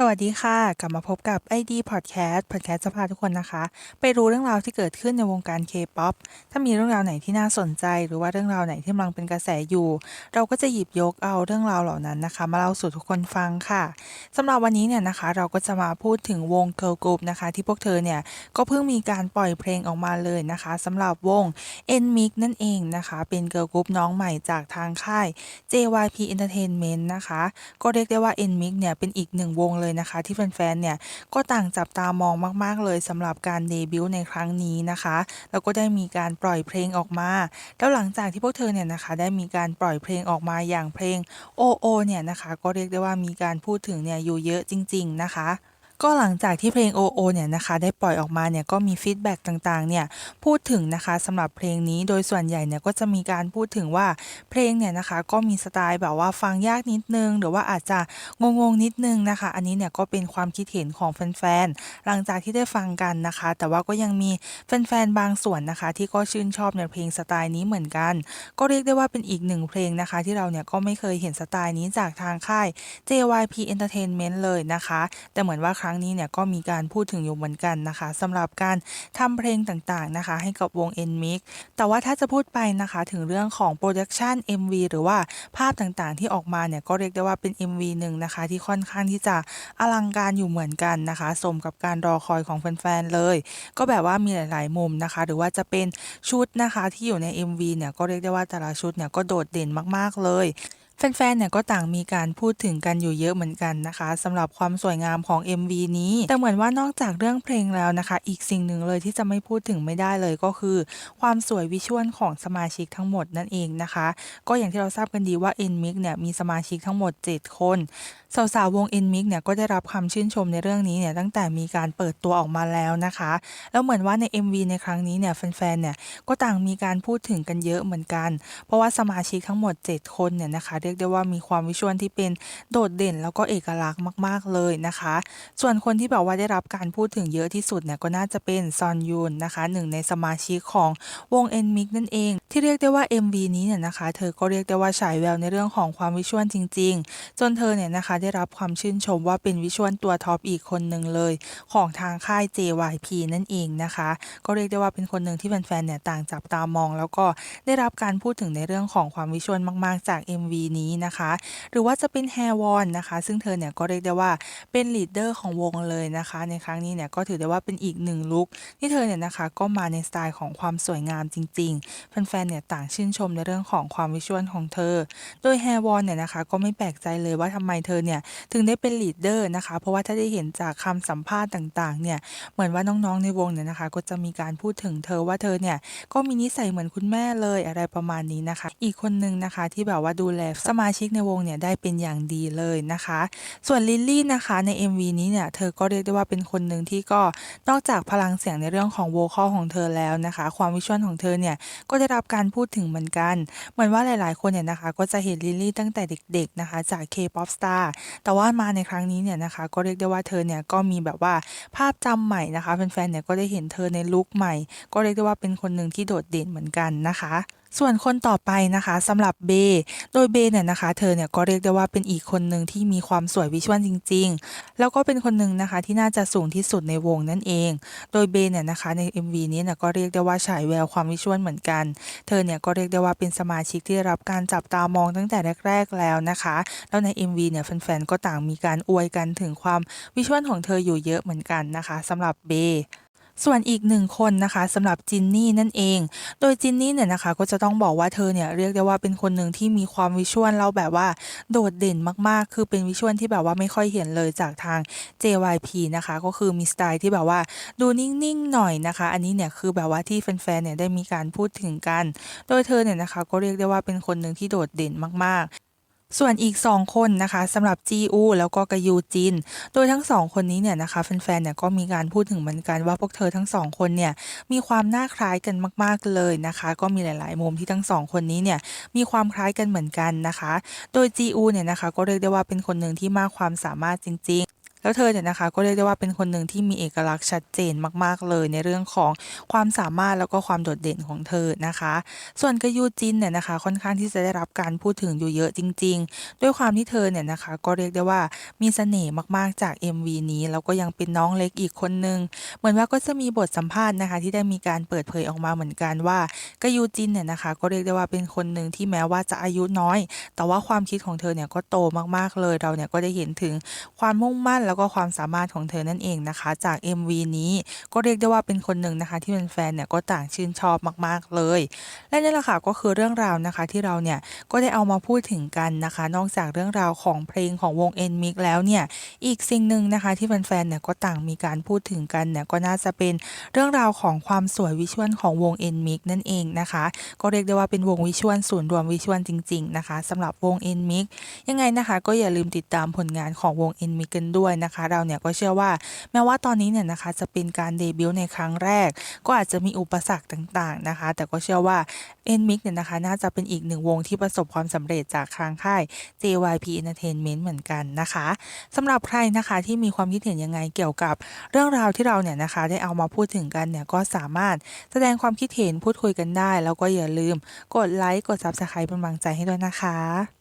สวัสดีค่ะ กลับมาพบกับ ID Podcast Podcast จะพาทุกคนนะคะ ไปรู้เรื่องราวที่เกิดขึ้นในวงการ K-POP ถ้ามีเรื่องราวไหนที่น่าสนใจ หรือว่าเรื่องราวไหนที่กำลังเป็นกระแสอยู่ เราก็จะหยิบยกเอาเรื่องราวเหล่านั้นนะคะ มาเล่าสู่ทุกคนฟังค่ะสำหรับวันนี้เนี่ยนะคะ เราก็จะมาพูดถึงวง Girl Group นะคะ ที่พวกเธอเนี่ยก็เพิ่งมีการปล่อยเพลงออกมาเลยนะคะสำหรับวง NMIX นั่นเองนะคะ เป็น Girl Group น้องใหม่จากทางค่าย JYP Entertainment นะคะ ก็เรียกได้ว่า NMIX เนี่ยเป็นอีกหนึ่งวงเลยยนะคะ ที่แฟนๆเนี่ยก็ต่างจับตามองมาก ๆ เลยสำหรับการเดบิวต์ในครั้งนี้นะคะแล้วก็ได้มีการปล่อยเพลงออกมา แล้วหลังจากที่พวกเธอเนี่ยนะคะ ได้มีการปล่อยเพลงออกมาอย่างเพลงโอโอเนี่ยนะคะ ก็เรียกได้ว่ามีการพูดถึงเนี่ยอยู่เยอะจริง ๆ นะคะ ก็หลังจากที่เพลง OO เนี่ยนะคะได้ปล่อยออกมาเนี่ยก็มีฟีดแบ็กต่างๆเนี่ยพูดถึงนะคะสำหรับเพลงนี้โดยส่วนใหญ่เนี่ยก็จะมีการพูดถึงว่าเพลงเนี่ยนะคะก็มีสไตล์แบบว่าฟังยากนิดนึง หรือว่าอาจจะงงๆนิดนึงนะคะ อันนี้เนี่ยก็เป็นความคิดเห็นของแฟนๆหลังจากที่ได้ฟังกันนะคะ แต่ว่าก็ยังมีแฟนๆบางส่วนนะคะ ที่ก็ชื่นชอบในเพลงสไตล์นี้เหมือนกัน ก็เรียกได้ว่าเป็นอีกหนึ่งเพลงนะคะ ที่เราเนี่ยก็ไม่เคยเห็นสไตล์นี้จากทางค่าย JYP Entertainment เลยนะคะ แต่เหมือนว่ารั้งนี้เนี่ยก็มีการพูดถึงอยู่เหมือนกันนะคะสำหรับการทำเพลงต่างๆนะคะ ให้กับวง NMIX แต่ว่าถ้าจะพูดไปนะคะถึงเรื่องของโปรดักชัน MV หรือว่าภาพต่างๆ ที่ออกมาเนี่ยก็เรียกได้ว่าเป็น MV หนึ่งนะคะ ที่ค่อนข้างที่จะอลังการอยู่เหมือนกันนะคะสมกับการรอคอยของแฟนๆเลย ก็แบบว่ามีหลายๆ มุมนะคะ หรือว่าจะเป็นชุดนะคะที่อยู่ใน MV เนี่ยก็เรียกได้ว่าแต่ละชุดเนี่ยก็โดดเด่นมากๆเลย แฟนๆ เนี่ยก็ต่างมีการพูดถึงกันอยู่เยอะเหมือนกันนะคะสำหรับความสวยงามของ MV นี้ แต่เหมือนว่านอกจากเรื่องเพลงแล้วนะคะ อีกสิ่งหนึ่งเลยที่จะไม่พูดถึงไม่ได้เลยก็คือ ความสวยวิชวลของสมาชิกทั้งหมดนั่นเองนะคะ ก็อย่างที่เราทราบกันดีว่า NMIX เนี่ยมีสมาชิกทั้งหมด 7 คน สาวๆวง NMIX เนี่ยก็ได้รับคำชื่นชมในเรื่องนี้เนี่ยตั้งแต่มีการเปิดตัวออกมาแล้วนะคะ แล้วเหมือนว่าใน MV ในครั้งนี้เนี่ยแฟนๆเนี่ยก็ต่างมีการพูดถึงกันเยอะเหมือนกัน เพราะว่าสมาชิกทั้งหมด 7 คนเนี่ยนะคะ เรียกได้ว่ามีความวิชวลที่เป็นโดดเด่นแล้วก็เอกลักษณ์มาก ๆเลยนะคะ ส่วนคนที่แบบว่าได้รับการพูดถึงเยอะที่สุดเนี่ยก็น่าจะเป็นซอนยูนนะคะหนึ่งในสมาชิกของวง NMIX นั่นเอง ที่เรียกได้ว่า MV นี้เนี่ยนะคะ เธอก็เรียกได้ว่าฉายแววในเรื่องของความวิชวลจริง ๆ จนเธอเนี่ยนะคะไได้รับความชื่นชมว่าเป็นวิชวลตัวท็อปอีกคนหนึ่งเลย ของทางค่าย JYP นั่นเองนะคะ ก็เรียกได้ว่าเป็นคนหนึ่งที่แฟนๆเนี่ยต่างจับตามอง แล้วก็ได้รับการพูดถึงในเรื่องของความวิชวลมากๆจาก MV นี้นะคะ หรือว่าจะเป็นแฮวอนนะคะ ซึ่งเธอเนี่ยก็เรียกได้ว่าเป็นลีดเดอร์ของวงเลยนะคะ ในครั้งนี้เนี่ยก็ถือได้ว่าเป็นอีกหนึ่งลุคที่เธอเนี่ยนะคะก็มาในสไตล์ของความสวยงามจริงๆแฟนๆเนี่ยต่างชื่นชมในเรื่องของความวิชวลของเธอ โดยแฮวอนเนี่ยนะคะก็ไม่แปลกใจเลยว่าทำไมเธอเนี่ยถึงได้เป็นลีดเดอร์นะคะ เพราะว่าถ้าได้เห็นจากคำสัมภาษณ์ต่างๆเนี่ยเหมือนว่าน้องๆในวงเนี่ยนะคะ ก็จะมีการพูดถึงเธอว่าเธอเนี่ยก็มีนิสัยเหมือนคุณแม่เลยอะไรประมาณนี้นะคะ อีกคนนึงนะคะที่แบบว่าดูแลสมาชิกในวงเนี่ยได้เป็นอย่างดีเลยนะคะ ส่วนลิลลี่นะคะใน MV นี้เนี่ยเธอก็เรียกได้ว่าเป็นคนหนึ่งที่ก็นอกจากพลังเสียงในเรื่องของโวคอลของเธอแล้วนะคะ ความวิชวลของเธอเนี่ยก็ได้รับการพูดถึงเหมือนกัน เหมือนว่าหลายๆ คนเนี่ยนะคะ ก็จะเห็นลิลลี่ตั้งแต่เด็กๆนะคะ จาก K-pop star แต่ว่ามาในครั้งนี้เนี่ยนะคะ ก็เรียกได้ว่าเธอเนี่ยก็มีแบบว่าภาพจำใหม่นะคะแฟนๆเนี่ยก็ได้เห็นเธอในลุคใหม่ ก็เรียกได้ว่าเป็นคนหนึ่งที่โดดเด่นเหมือนกันนะคะ ส่วนคนต่อไปนะคะสำหรับเบย์โดยเบย์เนี่ยนะคะ เธอเนี่ยก็เรียกได้ว่าเป็นอีกคนหนึ่งที่มีความสวยวิชวลจริง ๆ แล้วก็เป็นคนหนึ่งนะคะที่น่าจะสูงที่สุดในวงนั่นเอง โดยเบย์เนี่ยนะคะใน MV นี้เนี่ยก็เรียกได้ว่าฉายแววความวิชวลเหมือนกัน เธอเนี่ยก็เรียกได้ว่าเป็นสมาชิกที่รับการจับตามองตั้งแต่แรกๆแล้วนะคะ แล้วใน MV เนี่ยแฟนๆก็ต่างมีการอวยกันถึงความวิชวลของเธออยู่เยอะเหมือนกันนะคะสำหรับเบย์ ส่วนอีกหนึ่งคนนะคะสำหรับจินนี่นั่นเอง โดยจินนี่เนี่ยนะคะก็จะต้องบอกว่าเธอเนี่ยเรียกได้ว่าเป็นคนหนึ่งที่มีความวิชวลเราแบบว่าโดดเด่นมากๆ คือเป็นวิชวลที่แบบว่าไม่ค่อยเห็นเลยจากทาง JYP นะคะ ก็คือมีสไตล์ที่แบบว่าดูนิ่งๆหน่อยนะคะ อันนี้เนี่ยคือแบบว่าที่แฟนๆเนี่ยได้มีการพูดถึงกัน โดยเธอเนี่ยนะคะก็เรียกได้ว่าเป็นคนหนึ่งที่โดดเด่นมากๆ ส่วนอีก 2 คนนะคะสำหรับจีอูแล้วก็กะยูจิน โดยทั้งสองคนนี้เนี่ยนะคะแฟนๆเนี่ยก็มีการพูดถึงเหมือนกันว่าพวกเธอทั้งสองคนเนี่ยมีความน่าคล้ายกันมากๆเลยนะคะ ก็มีหลาย ๆ มุมที่ทั้งสองคนนี้เนี่ยมีความคล้ายกันเหมือนกันนะคะ โดยจีอูเนี่ยนะคะก็เรียกได้ว่าเป็นคนหนึ่งที่มากความสามารถจริง ๆ แล้วเธอเนี่ยนะคะก็เรียกได้ว่าเป็นคนหนึ่งที่มีเอกลักษณ์ชัดเจนมาก ๆ เลยในเรื่องของความสามารถแล้วก็ความโดดเด่นของเธอนะคะ ส่วนกยูจินเนี่ยนะคะค่อนข้างที่จะได้รับการพูดถึงอยู่เยอะจริง ๆ ด้วยความที่เธอเนี่ยนะคะก็เรียกได้ว่ามีเสน่ห์มากๆจาก MV นี้แล้วก็ยังเป็นน้องเล็กอีกคนนึงเหมือนว่าก็จะมีบทสัมภาษณ์นะคะ ที่ได้มีการเปิดเผยออกมาเหมือนกันว่ากยูจินเนี่ยนะคะก็เรียกได้ว่าเป็นคนหนึ่งที่แม้ว่าจะอายุน้อย แต่ว่าความคิดของเธอเนี่ยก็โตมากๆเลยเราเนี่ยก็ได้เห็นถึงความมุ่งมั่นแล้วก็ความสามารถของเธอนั่นเองนะคะ จาก MV นี้ก็เรียกได้ว่าเป็นคนหนึ่งนะคะ ที่แฟนๆเนี่ยก็ต่างชื่นชอบมาก ๆ เลย และนี่แหละค่ะก็คือเรื่องราวนะคะที่เราเนี่ยก็ได้เอามาพูดถึงกันนะคะ นอกจากเรื่องราวของเพลงของวง n m i x แล้วเนี่ยอีกสิ่งหนึ่งนะคะ ที่แฟนๆเนี่ยก็ต่างมีการพูดถึงกันเนี่ยก็น่าจะเป็นเรื่องราวของความสวยวิชวลของวง n m i x นั่นเองนะคะ ก็เรียกได้ว่าเป็นวงวิชวลศูนย์รวมวิชวลจริง ๆ นะคะสำหรับวง n m i x ยังไงนะคะ ก็อย่าลืมติดตามผลงานของวง n m i x กันด้วยนะคะ เราเนี่ยก็เชื่อว่าแม้ว่าตอนนี้เนี่ยนะคะจะเป็นการเดบิวต์ในครั้งแรก ก็อาจจะมีอุปสรรคต่างๆนะคะ แต่ก็เชื่อว่า n m i x เนี่ยนะคะน่าจะเป็นอีกหนึ่งวงที่ประสบความสำเร็จจากทางค่าย JYP Entertainment เหมือนกันนะคะสำหรับใครนะคะที่มีความคิดเห็นยังไงเกี่ยวกับเรื่องราวที่เราเนี่ยนะคะได้เอามาพูดถึงกันเนี่ยก็สามารถแสดงความคิดเห็นพูดคุยกันได้ แล้วก็อย่าลืมกดไลค์กด Subscribe เป็นกำลังใจให้ด้วยนะคะ